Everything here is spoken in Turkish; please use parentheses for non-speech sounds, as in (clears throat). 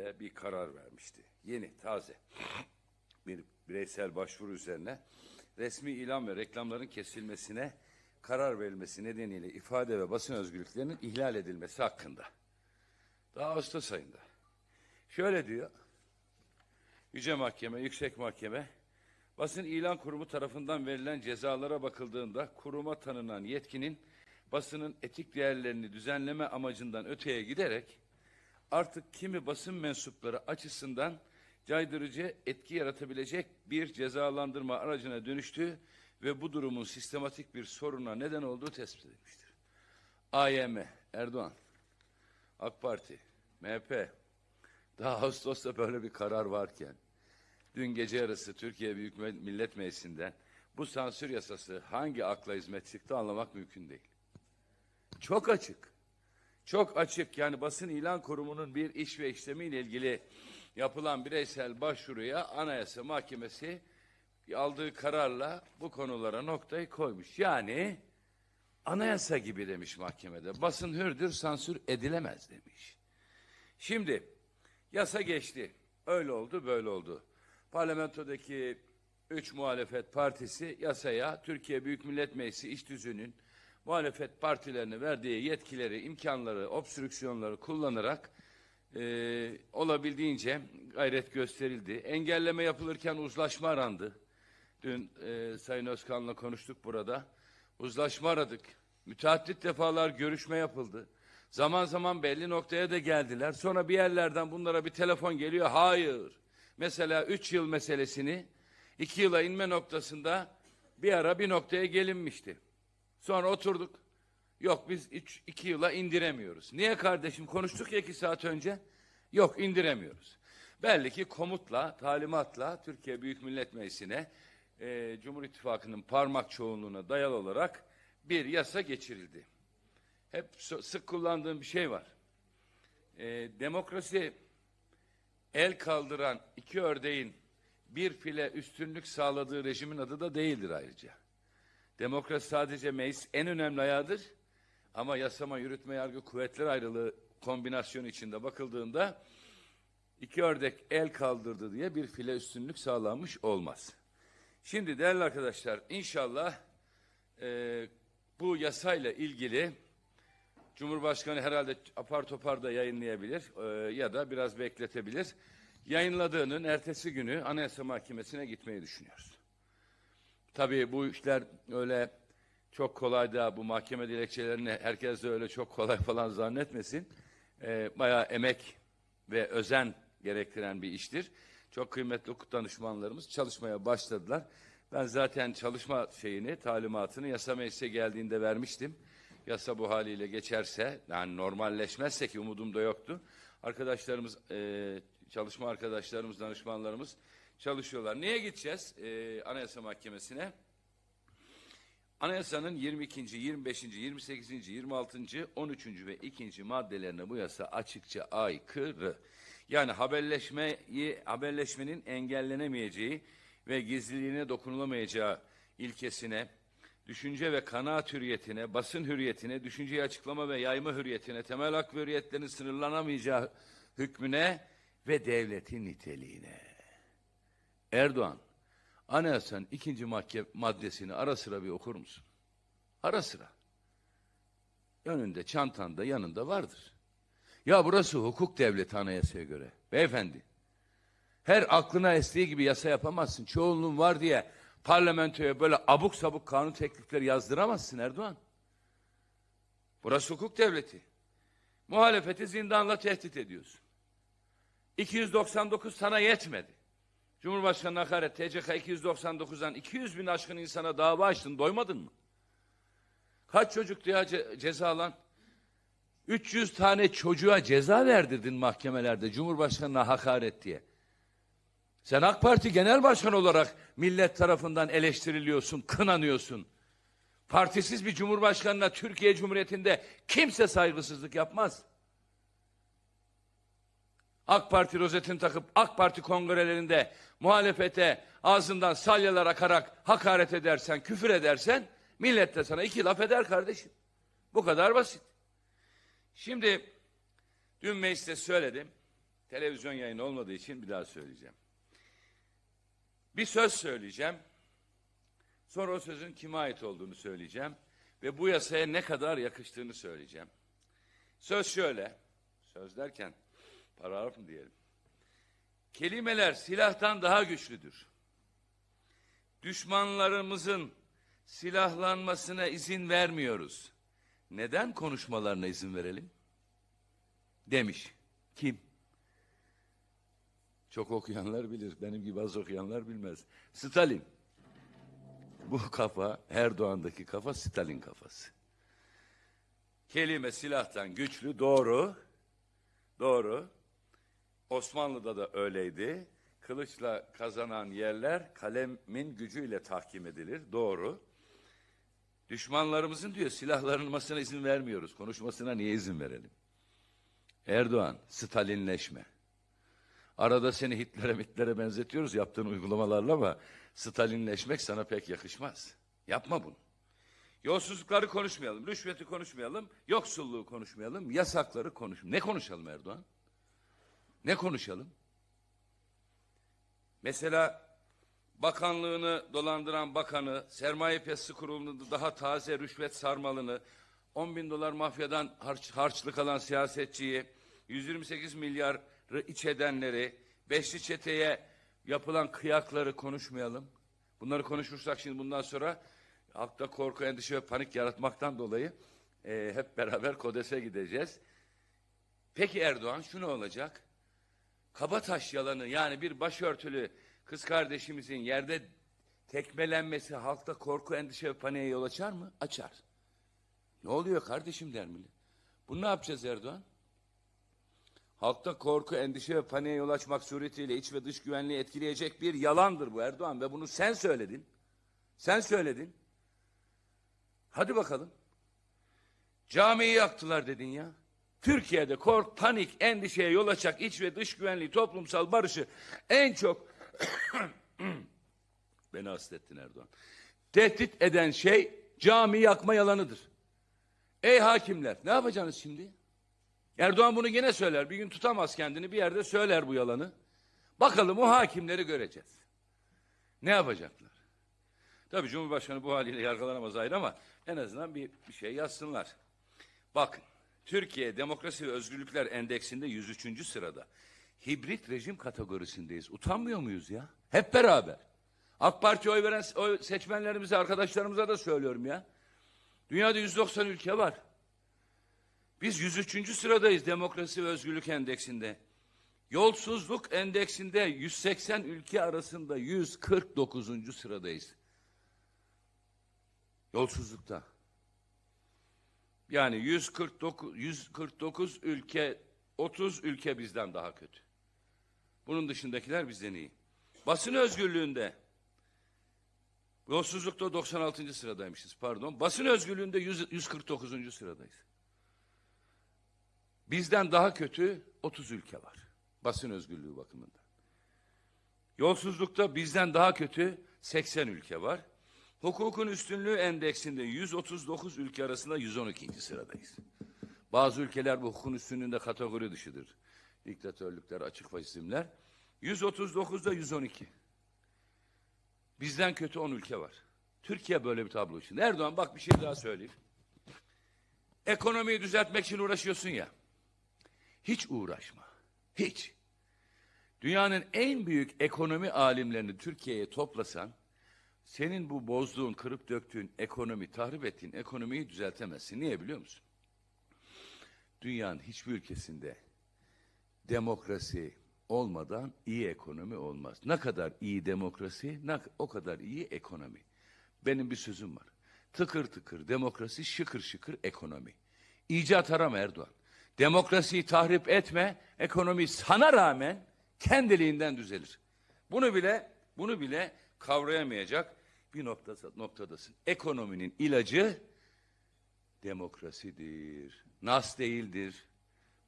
mahkemede bir karar vermişti. Yeni, taze. Bir bireysel başvuru üzerine resmi ilan ve reklamların kesilmesine karar verilmesi nedeniyle ifade ve basın özgürlüklerinin ihlal edilmesi hakkında. Daha Ağustos ayında. Şöyle diyor. Yüce Mahkeme, Yüksek Mahkeme, basın ilan kurumu tarafından verilen cezalara bakıldığında kuruma tanınan yetkinin basının etik değerlerini düzenleme amacından öteye giderek artık kimi basın mensupları açısından caydırıcı etki yaratabilecek bir cezalandırma aracına dönüştüğü ve bu durumun sistematik bir soruna neden olduğu tespit edilmiştir. AYM, Erdoğan, AK Parti, MHP, daha Ağustos'ta böyle bir karar varken, dün gece yarısı Türkiye Büyük Millet Meclisi'nden bu sansür yasası hangi akla hizmet çıktı anlamak mümkün değil. Çok açık. Çok açık yani basın ilan kurumunun bir iş ve işlemiyle ilgili yapılan bireysel başvuruya Anayasa Mahkemesi aldığı kararla bu konulara noktayı koymuş. Yani anayasa gibi demiş mahkemede. Basın hürdür, sansür edilemez demiş. Şimdi yasa geçti. Öyle oldu, böyle oldu. Parlamentodaki üç muhalefet partisi yasaya Türkiye Büyük Millet Meclisi iş düzünün muhalefet partilerine verdiği yetkileri, imkanları, obstrüksiyonları kullanarak e, olabildiğince gayret gösterildi. Engelleme yapılırken uzlaşma arandı. Dün e, Sayın Özkan'la konuştuk burada. Uzlaşma aradık. Müteaddit defalar görüşme yapıldı. Zaman zaman belli noktaya da geldiler. Sonra bir yerlerden bunlara bir telefon geliyor. Hayır. Mesela üç yıl meselesini iki yıla inme noktasında bir ara bir noktaya gelinmişti. Sonra oturduk. Yok biz üç, iki yıla indiremiyoruz. Niye kardeşim konuştuk ya iki saat önce? Yok indiremiyoruz. Belli ki komutla, talimatla Türkiye Büyük Millet Meclisi'ne e, Cumhur İttifakı'nın parmak çoğunluğuna dayalı olarak bir yasa geçirildi. Hep sık kullandığım bir şey var. E, demokrasi el kaldıran iki ördeğin bir file üstünlük sağladığı rejimin adı da değildir ayrıca. Demokrasi sadece meclis en önemli ayağıdır. Ama yasama, yürütme, yargı, kuvvetler ayrılığı kombinasyonu içinde bakıldığında iki ördek el kaldırdı diye bir file üstünlük sağlanmış olmaz. Şimdi değerli arkadaşlar inşallah e, bu yasayla ilgili Cumhurbaşkanı herhalde apar topar da yayınlayabilir e, ya da biraz bekletebilir. Yayınladığının ertesi günü Anayasa Mahkemesi'ne gitmeyi düşünüyoruz. Tabii bu işler öyle çok kolay da bu mahkeme dilekçelerini herkes de öyle çok kolay (laughs) falan zannetmesin. Ee, bayağı emek ve özen gerektiren bir iştir. Çok kıymetli hukuk danışmanlarımız çalışmaya başladılar. Ben zaten çalışma şeyini, talimatını yasa meclise geldiğinde vermiştim. Yasa bu haliyle geçerse, yani normalleşmezse ki umudum da yoktu. Arkadaşlarımız, e, çalışma arkadaşlarımız, danışmanlarımız çalışıyorlar. Niye gideceğiz e, Anayasa Mahkemesi'ne? Anayasanın 22. 25. 28. 26. 13. ve 2. maddelerine bu yasa açıkça aykırı. Yani haberleşmeyi haberleşmenin engellenemeyeceği ve gizliliğine dokunulamayacağı ilkesine, düşünce ve kanaat hürriyetine, basın hürriyetine, düşünceyi açıklama ve yayma hürriyetine, temel hak ve hürriyetlerin sınırlanamayacağı hükmüne ve devletin niteliğine. Erdoğan, Anayasanın ikinci maddesini ara sıra bir okur musun? Ara sıra. Önünde, çantanda, yanında vardır. Ya burası hukuk devleti anayasaya göre. Beyefendi, her aklına estiği gibi yasa yapamazsın. Çoğunluğun var diye parlamentoya böyle abuk sabuk kanun teklifleri yazdıramazsın Erdoğan. Burası hukuk devleti. Muhalefeti zindanla tehdit ediyorsun. 299 sana yetmedi. Cumhurbaşkanı hakaret TCK 299'dan 200 bin aşkın insana dava açtın doymadın mı? Kaç çocuk ya ce ceza lan? 300 tane çocuğa ceza verdirdin mahkemelerde Cumhurbaşkanına hakaret diye. Sen AK Parti Genel Başkanı olarak millet tarafından eleştiriliyorsun, kınanıyorsun. Partisiz bir cumhurbaşkanına Türkiye Cumhuriyeti'nde kimse saygısızlık yapmaz. AK Parti rozetini takıp AK Parti kongrelerinde muhalefete ağzından salyalar akarak hakaret edersen, küfür edersen millet de sana iki laf eder kardeşim. Bu kadar basit. Şimdi dün mecliste söyledim. televizyon yayını olmadığı için bir daha söyleyeceğim. Bir söz söyleyeceğim. Sonra o sözün kime ait olduğunu söyleyeceğim. Ve bu yasaya ne kadar yakıştığını söyleyeceğim. Söz şöyle. Söz derken paragraf mı diyelim. Kelimeler silahtan daha güçlüdür. Düşmanlarımızın silahlanmasına izin vermiyoruz. Neden konuşmalarına izin verelim? Demiş. Kim? Çok okuyanlar bilir. Benim gibi az okuyanlar bilmez. Stalin. Bu kafa Erdoğan'daki kafa Stalin kafası. Kelime silahtan güçlü doğru. Doğru. Osmanlı'da da öyleydi. Kılıçla kazanan yerler kalemin gücüyle tahkim edilir. Doğru. Düşmanlarımızın diyor silahlanmasına izin vermiyoruz. Konuşmasına niye izin verelim? Erdoğan, Stalinleşme. Arada seni Hitler'e Hitler'e benzetiyoruz yaptığın uygulamalarla ama Stalinleşmek sana pek yakışmaz. Yapma bunu. Yolsuzlukları konuşmayalım, rüşveti konuşmayalım, yoksulluğu konuşmayalım, yasakları konuşmayalım. Ne konuşalım Erdoğan? Ne konuşalım? Mesela bakanlığını dolandıran bakanı, sermaye piyasası kurulunu daha taze rüşvet sarmalını, 10 bin dolar mafyadan harç, harçlık alan siyasetçiyi, 128 milyarı iç edenleri, beşli çeteye yapılan kıyakları konuşmayalım. Bunları konuşursak şimdi bundan sonra halkta korku, endişe ve panik yaratmaktan dolayı e, hep beraber (laughs) Kodes'e gideceğiz. Peki Erdoğan şu ne olacak? Kabataş yalanı yani bir başörtülü kız kardeşimizin yerde tekmelenmesi halkta korku, endişe ve paniğe yol açar mı? Açar. Ne oluyor kardeşim der millet. Bunu ne yapacağız Erdoğan? Halkta korku, endişe ve paniğe yol açmak suretiyle iç ve dış güvenliği etkileyecek bir yalandır bu Erdoğan ve bunu sen söyledin. Sen söyledin. Hadi bakalım. Camiyi yaktılar dedin ya. Türkiye'de kork, panik, endişeye yol açacak iç ve dış güvenliği, toplumsal barışı en çok (clears throat) beni hasrettin Erdoğan. Tehdit eden şey cami yakma yalanıdır. Ey hakimler ne yapacaksınız şimdi? Erdoğan bunu yine söyler. Bir gün tutamaz kendini bir yerde söyler bu yalanı. Bakalım o hakimleri göreceğiz. Ne yapacaklar? Tabii Cumhurbaşkanı bu haliyle yargılanamaz ayrı ama en azından bir, bir şey yazsınlar. Bakın Türkiye Demokrasi ve Özgürlükler Endeksinde 103. sırada. Hibrit rejim kategorisindeyiz. Utanmıyor muyuz ya? Hep beraber. AK Parti oy veren oy seçmenlerimize, arkadaşlarımıza da söylüyorum ya. Dünyada 190 ülke var. Biz 103. sıradayız Demokrasi ve Özgürlük Endeksinde. Yolsuzluk endeksinde 180 ülke arasında 149. sıradayız. Yolsuzlukta. Yani 149 149 ülke 30 ülke bizden daha kötü. Bunun dışındakiler bizden iyi. Basın özgürlüğünde yolsuzlukta 96. sıradaymışız pardon. Basın özgürlüğünde 100, 149. sıradayız. Bizden daha kötü 30 ülke var. Basın özgürlüğü bakımından. Yolsuzlukta bizden daha kötü 80 ülke var. Hukukun üstünlüğü endeksinde 139 ülke arasında 112. sıradayız. Bazı ülkeler bu hukukun üstünlüğünde kategori dışıdır. Diktatörlükler, açık faşizmler. 139'da 112. Bizden kötü 10 ülke var. Türkiye böyle bir tablo içinde. Erdoğan bak bir şey daha söyleyeyim. Ekonomiyi düzeltmek için uğraşıyorsun ya. Hiç uğraşma. Hiç. Dünyanın en büyük ekonomi alimlerini Türkiye'ye toplasan, senin bu bozduğun, kırıp döktüğün ekonomi, tahrip ettiğin ekonomiyi düzeltemezsin. Niye biliyor musun? Dünyanın hiçbir ülkesinde demokrasi olmadan iyi ekonomi olmaz. Ne kadar iyi demokrasi, ne, o kadar iyi ekonomi. Benim bir sözüm var. Tıkır tıkır demokrasi, şıkır şıkır ekonomi. İcat arama Erdoğan. Demokrasiyi tahrip etme, ekonomi sana rağmen kendiliğinden düzelir. Bunu bile, bunu bile kavrayamayacak bir noktada, noktadasın. Ekonominin ilacı demokrasidir. Nas değildir.